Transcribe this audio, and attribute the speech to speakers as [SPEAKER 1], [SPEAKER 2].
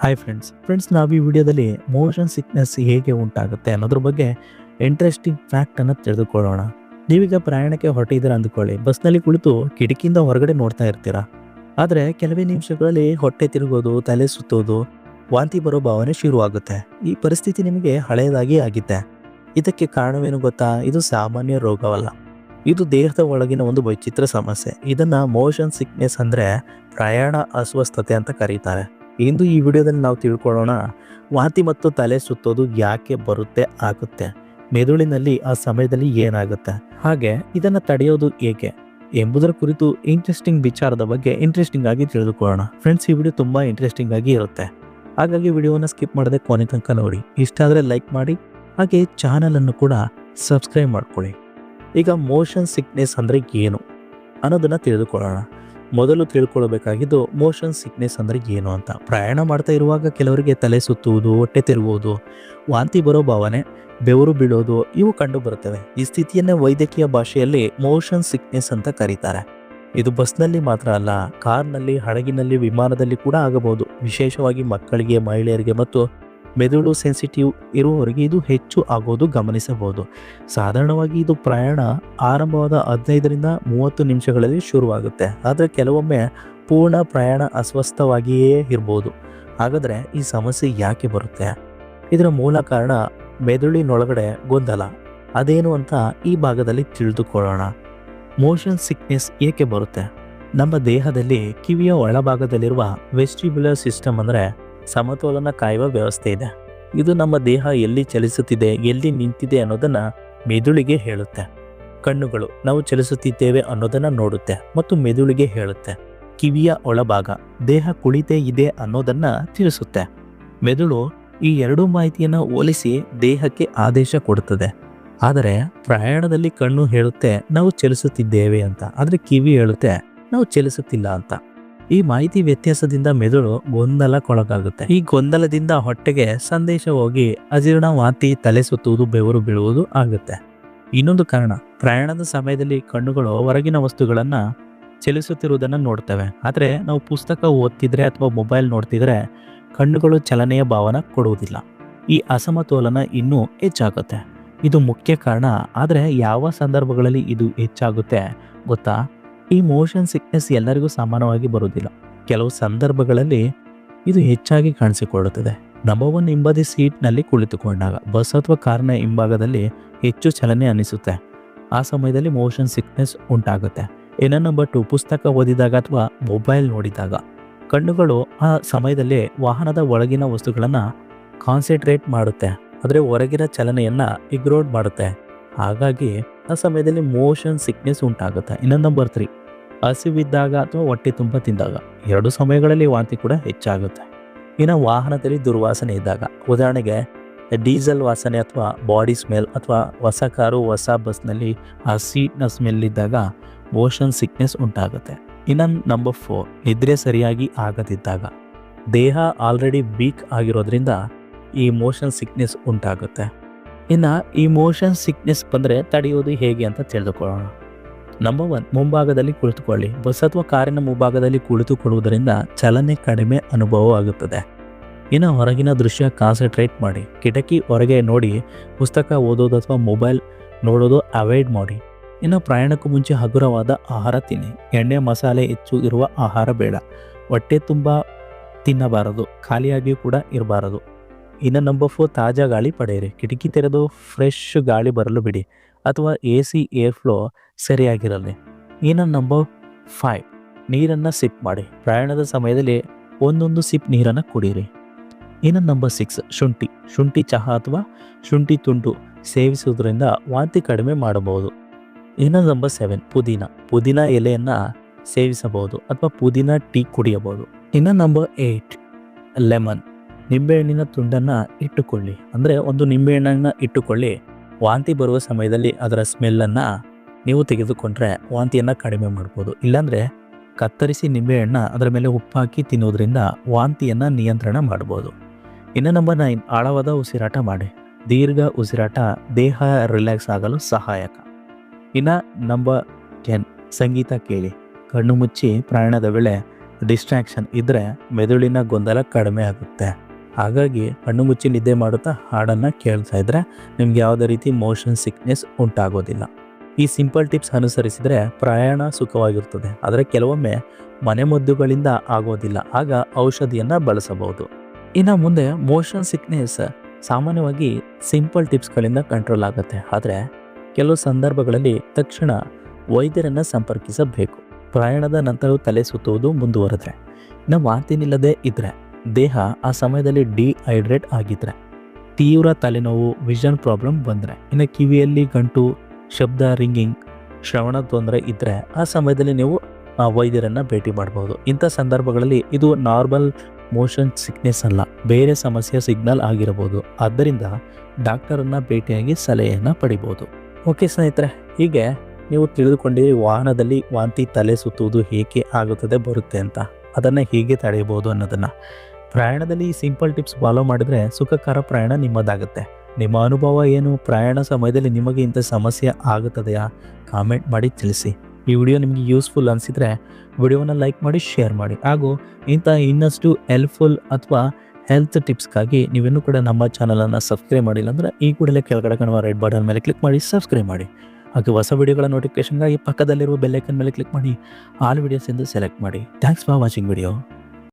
[SPEAKER 1] Hi friends friends ನಾವು ಈ ವಿಡಿಯೋದಲ್ಲಿ ಮೋಷನ್ ಸಿಕ್ನೆಸ್ ಹೇಗೆ ಉಂಟಾಗುತ್ತೆ ಅನ್ನೋದ್ರ ಬಗ್ಗೆ ಇಂಟ್ರೆಸ್ಟಿಂಗ್ ಫ್ಯಾಕ್ಟ್ ಅನ್ನು ತಿಳಿದುಕೊಳ್ಳೋಣ ನೀವೀಗ ಪ್ರಯಾಣಕ್ಕೆ ಹೊರಟಿದ್ದೀರಾ ಅಂದ್ಕೊಳ್ಳಿ. ಬಸ್ನಲ್ಲಿ ಕುಳಿತು ಕಿಟಕಿಯಿಂದ ಹೊರಗಡೆ ನೋಡ್ತಾ ಇರ್ತೀರಾ. ಆದರೆ ಕೆಲವೇ ನಿಮಿಷಗಳಲ್ಲಿ ಹೊಟ್ಟೆ ತಿರುಗೋದು, ತಲೆ ಸುತ್ತೋದು, ವಾಂತಿ ಬರೋ ಭಾವನೆ ಶುರುವಾಗುತ್ತೆ. ಈ ಪರಿಸ್ಥಿತಿ ನಿಮಗೆ ಹಳೆಯದಾಗಿ ಆಗಿದೆ. ಇದಕ್ಕೆ ಕಾರಣವೇನು ಗೊತ್ತಾ? ಇದು ಸಾಮಾನ್ಯ ರೋಗವಲ್ಲ. ಇದು ದೇಹದ ಒಳಗಿನ ಒಂದು ವೈಚಿತ್ರ ಸಮಸ್ಯೆ. ಇದನ್ನು ಮೋಷನ್ ಸಿಕ್ನೆಸ್ ಅಂದ್ರೆ ಪ್ರಯಾಣ ಅಸ್ವಸ್ಥತೆ ಅಂತ ಕರೀತಾರೆ. ಇಂದು ಈ ವಿಡಿಯೋದಲ್ಲಿ ನಾವು ತಿಳ್ಕೊಳ್ಳೋಣ, ವಾತಿ ಮತ್ತು ತಲೆ ಸುತ್ತೋದು ಯಾಕೆ ಬರುತ್ತೆ ಆಗುತ್ತೆ? ಮೆದುಳಿನಲ್ಲಿ ಆ ಸಮಯದಲ್ಲಿ ಏನಾಗುತ್ತೆ? ಹಾಗೆ ಇದನ್ನು ತಡೆಯೋದು ಏಕೆ? ಎಂಬುದರ ಕುರಿತು ಇಂಟ್ರೆಸ್ಟಿಂಗ್ ವಿಚಾರದ ಬಗ್ಗೆ ಇಂಟ್ರೆಸ್ಟಿಂಗ್ ಆಗಿ ತಿಳಿದುಕೊಳ್ಳೋಣ. ಫ್ರೆಂಡ್ಸ್ ಈ ವಿಡಿಯೋ ತುಂಬಾ ಇಂಟ್ರೆಸ್ಟಿಂಗ್ ಆಗಿ ಇರುತ್ತೆ. ಹಾಗಾಗಿ ವಿಡಿಯೋನ ಸ್ಕಿಪ್ ಮಾಡದೆ ಕೊನೆ ತನಕ ನೋಡಿ. ಇಷ್ಟ ಆದರೆ ಲೈಕ್ ಮಾಡಿ, ಹಾಗೆ ಚಾನಲನ್ನು ಕೂಡ ಸಬ್ಸ್ಕ್ರೈಬ್ ಮಾಡ್ಕೊಳ್ಳಿ. ಈಗ ಮೋಷನ್ ಸಿಕ್ನೆಸ್ ಅಂದ್ರೆ ಏನು ಅನ್ನೋದನ್ನ ತಿಳಿದುಕೊಳ್ಳೋಣ. ಮೊದಲು ತಿಳ್ಕೊಳ್ಬೇಕಾಗಿದ್ದು ಮೋಷನ್ ಸಿಕ್ನೆಸ್ ಅಂದರೆ ಏನು ಅಂತ. ಪ್ರಯಾಣ ಮಾಡ್ತಾ ಇರುವಾಗ ಕೆಲವರಿಗೆ ತಲೆ ಸುತ್ತುವುದು, ಹೊಟ್ಟೆ ತಿರುಗುವುದು, ವಾಂತಿ ಬರೋ ಭಾವನೆ, ಬೆವರು ಬೀಳೋದು, ಇವು ಕಂಡು ಬರುತ್ತವೆ. ಈ ಸ್ಥಿತಿಯನ್ನೇ ವೈದ್ಯಕೀಯ ಭಾಷೆಯಲ್ಲಿ ಮೋಷನ್ ಸಿಕ್ನೆಸ್ ಅಂತ ಕರೀತಾರೆ. ಇದು ಬಸ್ನಲ್ಲಿ ಮಾತ್ರ ಅಲ್ಲ, ಕಾರ್ನಲ್ಲಿ, ಹಡಗಿನಲ್ಲಿ, ವಿಮಾನದಲ್ಲಿ ಕೂಡ ಆಗಬಹುದು. ವಿಶೇಷವಾಗಿ ಮಕ್ಕಳಿಗೆ, ಮಹಿಳೆಯರಿಗೆ ಮತ್ತು ಮೆದುಳು ಸೆನ್ಸಿಟಿವ್ ಇರುವವರಿಗೆ ಇದು ಹೆಚ್ಚು ಆಗೋದು ಗಮನಿಸಬಹುದು. ಸಾಧಾರಣವಾಗಿ ಇದು ಪ್ರಯಾಣ ಆರಂಭವಾದ ಹದಿನೈದರಿಂದ ಮೂವತ್ತು ನಿಮಿಷಗಳಲ್ಲಿ ಶುರುವಾಗುತ್ತೆ. ಆದರೆ ಕೆಲವೊಮ್ಮೆ ಪೂರ್ಣ ಪ್ರಯಾಣ ಅಸ್ವಸ್ಥವಾಗಿಯೇ ಇರ್ಬೋದು. ಹಾಗಾದರೆ ಈ ಸಮಸ್ಯೆ ಯಾಕೆ ಬರುತ್ತೆ? ಇದರ ಮೂಲ ಕಾರಣ ಮೆದುಳಿನೊಳಗಡೆ ಗೊಂದಲ. ಅದೇನು ಅಂತ ಈ ಭಾಗದಲ್ಲಿ ತಿಳಿದುಕೊಳ್ಳೋಣ. ಮೋಷನ್ ಸಿಕ್ನೆಸ್ ಏಕೆ ಬರುತ್ತೆ? ನಮ್ಮ ದೇಹದಲ್ಲಿ ಕಿವಿಯ ಒಳಭಾಗದಲ್ಲಿರುವ ವೆಸ್ಟಿಬ್ಯುಲರ್ ಸಿಸ್ಟಮ್ ಅಂದರೆ ಸಮತೋಲನ ಕಾಯುವ ವ್ಯವಸ್ಥೆ ಇದೆ. ಇದು ನಮ್ಮ ದೇಹ ಎಲ್ಲಿ ಚಲಿಸುತ್ತಿದೆ, ಎಲ್ಲಿ ನಿಂತಿದೆ ಅನ್ನೋದನ್ನ ಮೆದುಳಿಗೆ ಹೇಳುತ್ತೆ. ಕಣ್ಣುಗಳು ನಾವು ಚಲಿಸುತ್ತಿದ್ದೇವೆ ಅನ್ನೋದನ್ನ ನೋಡುತ್ತೆ ಮತ್ತು ಮೆದುಳಿಗೆ ಹೇಳುತ್ತೆ. ಕಿವಿಯ ಒಳಭಾಗ, ದೇಹ ಕುಳಿತೇ ಇದೆ ಅನ್ನೋದನ್ನ ತಿಳಿಸುತ್ತೆ. ಮೆದುಳು ಈ ಎರಡೂ ಮಾಹಿತಿಯನ್ನು ಹೋಲಿಸಿ ದೇಹಕ್ಕೆ ಆದೇಶ ಕೊಡುತ್ತದೆ ಆದರೆ ಪ್ರಯಾಣದಲ್ಲಿ ಕಣ್ಣು ಹೇಳುತ್ತೆ, ನಾವು ಚಲಿಸುತ್ತಿದ್ದೇವೆ ಅಂತ. ಆದರೆ ಕಿವಿ ಹೇಳುತ್ತೆ, ನಾವು ಚಲಿಸುತ್ತಿಲ್ಲ ಅಂತ. ಈ ಮಾಹಿತಿ ವ್ಯತ್ಯಾಸದಿಂದ ಮೆದುಳು ಗೊಂದಲಕ್ಕೊಳಗಾಗುತ್ತೆ. ಈ ಗೊಂದಲದಿಂದ ಹೊಟ್ಟೆಗೆ ಸಂದೇಶ ಹೋಗಿ ಅಜೀರ್ಣ ವಾಂತಿ, ತಲೆ ಸುತ್ತುವುದು, ಬೆವರು ಬೀಳುವುದು ಆಗುತ್ತೆ. ಇನ್ನೊಂದು ಕಾರಣ, ಪ್ರಯಾಣದ ಸಮಯದಲ್ಲಿ ಕಣ್ಣುಗಳು ಹೊರಗಿನ ವಸ್ತುಗಳನ್ನ ಚಲಿಸುತ್ತಿರುವುದನ್ನು ನೋಡ್ತವೆ. ಆದರೆ ನಾವು ಪುಸ್ತಕ ಓದ್ತಿದ್ರೆ ಅಥವಾ ಮೊಬೈಲ್ ನೋಡ್ತಿದ್ರೆ ಕಣ್ಣುಗಳು ಚಲನೆಯ ಭಾವನ ಕೊಡುವುದಿಲ್ಲ. ಈ ಅಸಮತೋಲನ ಇನ್ನೂ ಹೆಚ್ಚಾಗುತ್ತೆ. ಇದು ಮುಖ್ಯ ಕಾರಣ, ಆದರೆ ಯಾವ ಸಂದರ್ಭಗಳಲ್ಲಿ ಇದು ಹೆಚ್ಚಾಗುತ್ತೆ ಗೊತ್ತಾ? ಈ ಮೋಷನ್ ಸಿಕ್ನೆಸ್ ಎಲ್ಲರಿಗೂ ಸಮಾನವಾಗಿ ಬರುವುದಿಲ್ಲ. ಕೆಲವು ಸಂದರ್ಭಗಳಲ್ಲಿ ಇದು ಹೆಚ್ಚಾಗಿ ಕಾಣಿಸಿಕೊಳ್ಳುತ್ತದೆ. ನಂಬರ್ ಒನ್ ಹಿಂಬದಿ ಸೀಟ್ನಲ್ಲಿ ಕುಳಿತುಕೊಂಡಾಗ ಬಸ್ ಅಥವಾ ಕಾರ್ನ ಹಿಂಭಾಗದಲ್ಲಿ ಹೆಚ್ಚು ಚಲನೆ ಅನಿಸುತ್ತೆ ಆ ಸಮಯದಲ್ಲಿ ಮೋಷನ್ ಸಿಕ್ನೆಸ್ ಉಂಟಾಗುತ್ತೆ. ಇನ್ನು ನಂಬರ್ ಟು ಪುಸ್ತಕ ಓದಿದಾಗ ಅಥವಾ ಮೊಬೈಲ್ ನೋಡಿದಾಗ ಕಣ್ಣುಗಳು ಆ ಸಮಯದಲ್ಲಿ ವಾಹನದ ಒಳಗಿನ ವಸ್ತುಗಳನ್ನು ಕಾನ್ಸಂಟ್ರೇಟ್ ಮಾಡುತ್ತೆ. ಆದರೆ ಹೊರಗಿನ ಚಲನೆಯನ್ನು ಇಗ್ನೋರ್ ಮಾಡುತ್ತೆ. ಹಾಗಾಗಿ ಆ ಸಮಯದಲ್ಲಿ ಮೋಷನ್ ಸಿಕ್ನೆಸ್ ಉಂಟಾಗುತ್ತೆ. ಇನ್ನೊಂದು ನಂಬರ್ ತ್ರೀ ಹಸಿವಿದ್ದಾಗ ಅಥವಾ ಹೊಟ್ಟೆ ತುಂಬ ತಿಂದಾಗ, ಎರಡು ಸಮಯಗಳಲ್ಲಿ ವಾಂತಿ ಕೂಡ ಹೆಚ್ಚಾಗುತ್ತೆ. ಇನ್ನು ವಾಹನದಲ್ಲಿ ದುರ್ವಾಸನೆ ಇದ್ದಾಗ, ಉದಾಹರಣೆಗೆ ಡೀಸೆಲ್ ವಾಸನೆ ಅಥವಾ ಬಾಡಿ ಸ್ಮೆಲ್ ಅಥವಾ ಹೊಸ ಕಾರು, ಹೊಸ ಬಸ್ನಲ್ಲಿ ಆ ಸೀಟ್ನ ಸ್ಮೆಲ್ ಇದ್ದಾಗ ಮೋಷನ್ ಸಿಕ್ನೆಸ್ ಉಂಟಾಗುತ್ತೆ. ಇನ್ನು ನಂಬರ್ ಫೋರ್ ನಿದ್ರೆ ಸರಿಯಾಗಿ ಆಗದಿದ್ದಾಗ, ದೇಹ ಆಲ್ರೆಡಿ ವೀಕ್ ಆಗಿರೋದ್ರಿಂದ ಈ ಮೋಷನ್ ಸಿಕ್ನೆಸ್ ಉಂಟಾಗುತ್ತೆ. ಇನ್ನು ಈ ಮೋಷನ್ ಸಿಕ್ನೆಸ್ ಬಂದರೆ ತಡೆಯೋದು ಹೇಗೆ ಅಂತ ತಿಳಿದುಕೊಳ್ಳೋಣ. ನಂಬರ್ ಒನ್ ಮುಂಭಾಗದಲ್ಲಿ ಕುಳಿತುಕೊಳ್ಳಿ. ಬಸ್ ಅಥವಾ ಕಾರಿನ ಮುಂಭಾಗದಲ್ಲಿ ಕುಳಿತುಕೊಳ್ಳುವುದರಿಂದ ಚಲನೆ ಕಡಿಮೆ ಅನುಭವವಾಗುತ್ತದೆ ಇನ್ನು ಹೊರಗಿನ ದೃಶ್ಯ ಕಾನ್ಸಂಟ್ರೇಟ್ ಮಾಡಿ. ಕಿಟಕಿ ಹೊರಗೆ ನೋಡಿ, ಪುಸ್ತಕ ಓದೋದು ಅಥವಾ ಮೊಬೈಲ್ ನೋಡೋದು ಅವಾಯ್ಡ್ ಮಾಡಿ. ಇನ್ನು ಪ್ರಯಾಣಕ್ಕೂ ಮುಂಚೆ ಹಗುರವಾದ ಆಹಾರ ತಿನ್ನಿ. ಎಣ್ಣೆ, ಮಸಾಲೆ ಹೆಚ್ಚು ಇರುವ ಆಹಾರ ಬೇಡ. ಹೊಟ್ಟೆ ತುಂಬ ತಿನ್ನಬಾರದು. ಖಾಲಿಯಾಗಿ ಕೂಡ ಇರಬಾರದು. ಇನ್ನು ನಂಬರ್ ಫೋರ್ ತಾಜಾ ಗಾಳಿ ಪಡೆಯಿರಿ. ಕಿಟಕಿ ತೆರೆದು ಫ್ರೆಶ್ ಗಾಳಿ ಬರಲು ಬಿಡಿ. ಅಥವಾ ಎ ಸಿ ಏರ್ ಫ್ಲೋ ಸರಿಯಾಗಿರಲಿ. ಇನ್ನು ನಂಬರ್ ಫೈವ್. ನೀರನ್ನು ಸಿಪ್ ಮಾಡಿ. ಪ್ರಯಾಣದ ಸಮಯದಲ್ಲಿ ಒಂದೊಂದು ಸಿಪ್ ನೀರನ್ನು ಕುಡಿಯಿರಿ ಇನ್ನು ನಂಬರ್ ಸಿಕ್ಸ್. ಶುಂಠಿ. ಶುಂಠಿ ಚಹಾ ಅಥವಾ ಶುಂಠಿ ತುಂಡು ಸೇವಿಸುವುದರಿಂದ ವಾಂತಿ ಕಡಿಮೆ ಮಾಡಬಹುದು. ಇನ್ನು ನಂಬರ್ ಸೆವೆನ್. ಪುದೀನ. ಪುದೀನ ಎಲೆಯನ್ನು ಸೇವಿಸಬಹುದು ಅಥವಾ ಪುದೀನ ಟೀ ಕುಡಿಯಬಹುದು. ಇನ್ನು ನಂಬರ್ ಏಯ್ಟ್. ಲೆಮನ್. ನಿಂಬೆಹಣ್ಣಿನ ತುಂಡನ್ನು ಇಟ್ಟುಕೊಳ್ಳಿ. ಅಂದರೆ ಒಂದು ನಿಂಬೆಹಣ್ಣನ್ನು ಇಟ್ಟುಕೊಳ್ಳಿ. ವಾಂತಿ ಬರುವ ಸಮಯದಲ್ಲಿ ಅದರ ಸ್ಮೆಲ್ಲನ್ನು ನೀವು ತೆಗೆದುಕೊಂಡ್ರೆ ವಾಂತಿಯನ್ನು ಕಡಿಮೆ ಮಾಡ್ಬೋದು. ಇಲ್ಲಾಂದರೆ ಕತ್ತರಿಸಿ ನಿಂಬೆಹಣ್ಣ ಅದರ ಮೇಲೆ ಉಪ್ಪಾಕಿ ತಿನ್ನೋದ್ರಿಂದ ವಾಂತಿಯನ್ನು ನಿಯಂತ್ರಣ ಮಾಡ್ಬೋದು. ಇನ್ನು ನಂಬರ್ ನೈನ್ ಆಳವಾದ ಉಸಿರಾಟ ಮಾಡಿ. ದೀರ್ಘ ಉಸಿರಾಟ ದೇಹ ರಿಲ್ಯಾಕ್ಸ್ ಆಗಲು ಸಹಾಯಕ. ಇನ್ನು ನಂಬರ್ ಟೆನ್ ಸಂಗೀತ ಕೇಳಿ. ಕಣ್ಣು ಮುಚ್ಚಿ ಪ್ರಯಾಣದ ವೇಳೆ ಡಿಸ್ಟ್ರಾಕ್ಷನ್ ಇದ್ದರೆ ಮೆದುಳಿನ ಗೊಂದಲ ಕಡಿಮೆ ಆಗುತ್ತೆ. ಹಾಗಾಗಿ ಕಣ್ಣು ಮುಚ್ಚಿ ನಿದ್ದೆ ಮಾಡುತ್ತಾ ಹಾಡನ್ನು ಕೇಳ್ತಾ ಇದ್ದರೆ ನಿಮ್ಗೆ ಯಾವುದೇ ರೀತಿ ಮೋಷನ್ ಸಿಕ್ನೆಸ್ ಉಂಟಾಗೋದಿಲ್ಲ. ಈ ಸಿಂಪಲ್ ಟಿಪ್ಸ್ ಅನುಸರಿಸಿದರೆ ಪ್ರಯಾಣ ಸುಖವಾಗಿರುತ್ತದೆ ಆದರೆ ಕೆಲವೊಮ್ಮೆ ಮನೆಮದ್ದುಗಳಿಂದ ಆಗೋದಿಲ್ಲ. ಆಗ ಔಷಧಿಯನ್ನು ಬಳಸಬಹುದು. ಇನ್ನು ಮುಂದೆ ಮೋಷನ್ ಸಿಕ್ನೆಸ್ ಸಾಮಾನ್ಯವಾಗಿ ಸಿಂಪಲ್ ಟಿಪ್ಸ್ಗಳಿಂದ ಕಂಟ್ರೋಲ್ ಆಗುತ್ತೆ. ಆದರೆ ಕೆಲವು ಸಂದರ್ಭಗಳಲ್ಲಿ ತಕ್ಷಣ ವೈದ್ಯರನ್ನು ಸಂಪರ್ಕಿಸಬೇಕು. ಪ್ರಯಾಣದ ನಂತರವೂ ತಲೆ ಸುತ್ತುವುದು ಮುಂದುವರೆದ್ರೆ. ಇನ್ನು ವಾಂತಿ ನಿಲ್ಲದೆ ಇದ್ದರೆ ದೇಹ ಆ ಸಮಯದಲ್ಲಿ ಡಿಹೈಡ್ರೇಟ್ ಆಗಿದ್ರೆ, ತೀವ್ರ ತಲೆನೋವು ವಿಷನ್ ಪ್ರಾಬ್ಲಮ್ ಬಂದರೆ, ಇನ್ನು ಕಿವಿಯಲ್ಲಿ ಗಂಟು ಶಬ್ದ ರಿಂಗಿಂಗ್ ಶ್ರವಣ ತೊಂದರೆ ಇದ್ದರೆ ಆ ಸಮಯದಲ್ಲಿ ನೀವು ಆ ವೈದ್ಯರನ್ನು ಭೇಟಿ ಮಾಡ್ಬೋದು. ಇಂಥ ಸಂದರ್ಭಗಳಲ್ಲಿ ಇದು ನಾರ್ಮಲ್ ಮೋಷನ್ ಸಿಕ್ನೆಸ್ ಅಲ್ಲ, ಬೇರೆ ಸಮಸ್ಯೆ ಸಿಗ್ನಲ್ ಆಗಿರಬಹುದು. ಆದ್ದರಿಂದ ಡಾಕ್ಟರನ್ನು ಭೇಟಿಯಾಗಿ ಸಲಹೆಯನ್ನು ಪಡಿಬೋದು. ಓಕೆ ಸ್ನೇಹಿತರೆ, ಹೀಗೆ ನೀವು ತಿಳಿದುಕೊಂಡಿರಿ ವಾಹನದಲ್ಲಿ ವಾಂತಿ ತಲೆ ಸುತ್ತುವುದು ಹೇಗೆ ಆಗುತ್ತದೆ, ಬರುತ್ತೆ ಅಂತ. ಅದನ್ನು ಹೀಗೆ ತಡೆಯಬಹುದು ಅನ್ನೋದನ್ನು. ಪ್ರಯಾಣದಲ್ಲಿ ಸಿಂಪಲ್ ಟಿಪ್ಸ್ ಫಾಲೋ ಮಾಡಿದರೆ ಸುಖಕರ ಪ್ರಯಾಣ ನಿಮ್ಮದಾಗುತ್ತೆ. ನಿಮ್ಮ ಅನುಭವ ಏನು? ಪ್ರಯಾಣ ಸಮಯದಲ್ಲಿ ನಿಮಗೆ ಇಂಥ ಸಮಸ್ಯೆ ಆಗುತ್ತದೆಯಾ? ಕಾಮೆಂಟ್ ಮಾಡಿ ತಿಳಿಸಿ. ಈ ವಿಡಿಯೋ ನಿಮಗೆ ಯೂಸ್ಫುಲ್ ಅನಿಸಿದರೆ ವಿಡಿಯೋನ ಲೈಕ್ ಮಾಡಿ ಶೇರ್ ಮಾಡಿ. ಹಾಗೂ ಇಂಥ ಇನ್ನಷ್ಟು ಹೆಲ್ಪ್ಫುಲ್ ಅಥವಾ ಹೆಲ್ತ್ ಟಿಪ್ಸ್ಗಾಗಿ ನೀವಿನ್ನೂ ಕೂಡ ನಮ್ಮ ಚಾನಲನ್ನು ಸಬ್ಸ್ಕ್ರೈಬ್ ಮಾಡಿಲ್ಲ ಅಂದರೆ ಈ ಕೂಡಲೇ ಕೆಳಗಡೆ ಕಾಣುವ ರೆಡ್ ಬಟನ್ ಮೇಲೆ ಕ್ಲಿಕ್ ಮಾಡಿ ಸಬ್ಸ್ಕ್ರೈಬ್ ಮಾಡಿ. ಹಾಗೆ ಹೊಸ ವಿಡಿಯೋಗಳ ನೋಟಿಫಿಕೇಶನ್ಗಾಗಿ ಪಕ್ಕದಲ್ಲಿರುವ ಬೆಲ್ಲೈಕನ್ ಮೇಲೆ ಕ್ಲಿಕ್ ಮಾಡಿ. ಆಲ್ ವಿಡಿಯೋಸ್ ಎಂದು ಸೆಲೆಕ್ಟ್ ಮಾಡಿ. Thanks for watching video